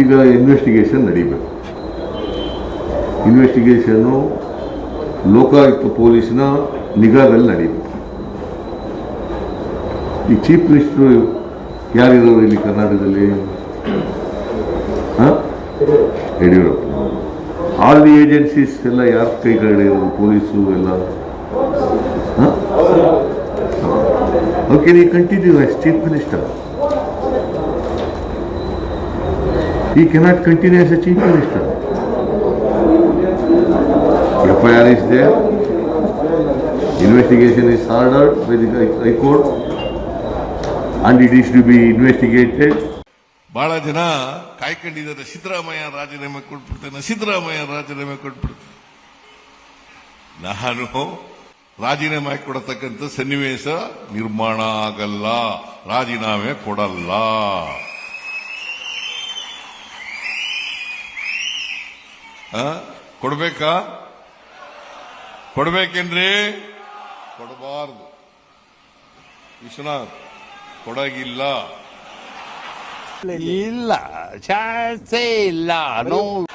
ಈಗ ಇನ್ವೆಸ್ಟಿಗೇಷನ್ ನಡೀಬೇಕು. ಇನ್ವೆಸ್ಟಿಗೇಷನ್ನು ಲೋಕಾಯುಕ್ತ ಪೊಲೀಸ್ನ ನಿಗಾದಲ್ಲಿ ನಡೀಬೇಕು. ಈ chief minister ಯಾರಿರೋರು ಇಲ್ಲಿ ಕರ್ನಾಟಕದಲ್ಲಿ? ಹಾಂ? ಯಡಿಯೂರಪ್ಪ. ಆಲ್ ದಿ ಏಜೆನ್ಸೀಸ್ ಎಲ್ಲ ಯಾರ ಕೈ ಪೊಲೀಸು ಎಲ್ಲ? ಓಕೆ ನೀ continue chief minister he cannot continue as a chief minister F I R is there investigation is ordered the high court and it is to be investigated ಬಹಳ ಜನ ಕಾಯ್ಕೊಂಡಿದ್ದಾರೆ. ಸಿದ್ದರಾಮಯ್ಯ ರಾಜೀನಾಮೆ ಕೊಟ್ಬಿಡ್ತೇನೆ. ಸಿದ್ದರಾಮಯ್ಯ ರಾಜೀನಾಮೆ ಕೊಟ್ಬಿಡ್ತೇನೆ. ನಾನು ರಾಜೀನಾಮೆ ಕೊಡತಕ್ಕಂಥ ಸನ್ನಿವೇಶ ನಿರ್ಮಾಣ ಆಗಲ್ಲ. ರಾಜೀನಾಮೆ ಕೊಡಲ್ಲ. ಕೊಡ್ಬೇಕಾ? ಕೊಡ್ಬೇಕೇನ್ರಿ? ಕೊಡಬಾರ್ದು. ವಿಶ್ವನಾಥ್ ಕೊಡಗಿಲ್ಲ. ಇಲ್ಲ ಚಾನ್ಸೇ ಇಲ್ಲ. ನೋ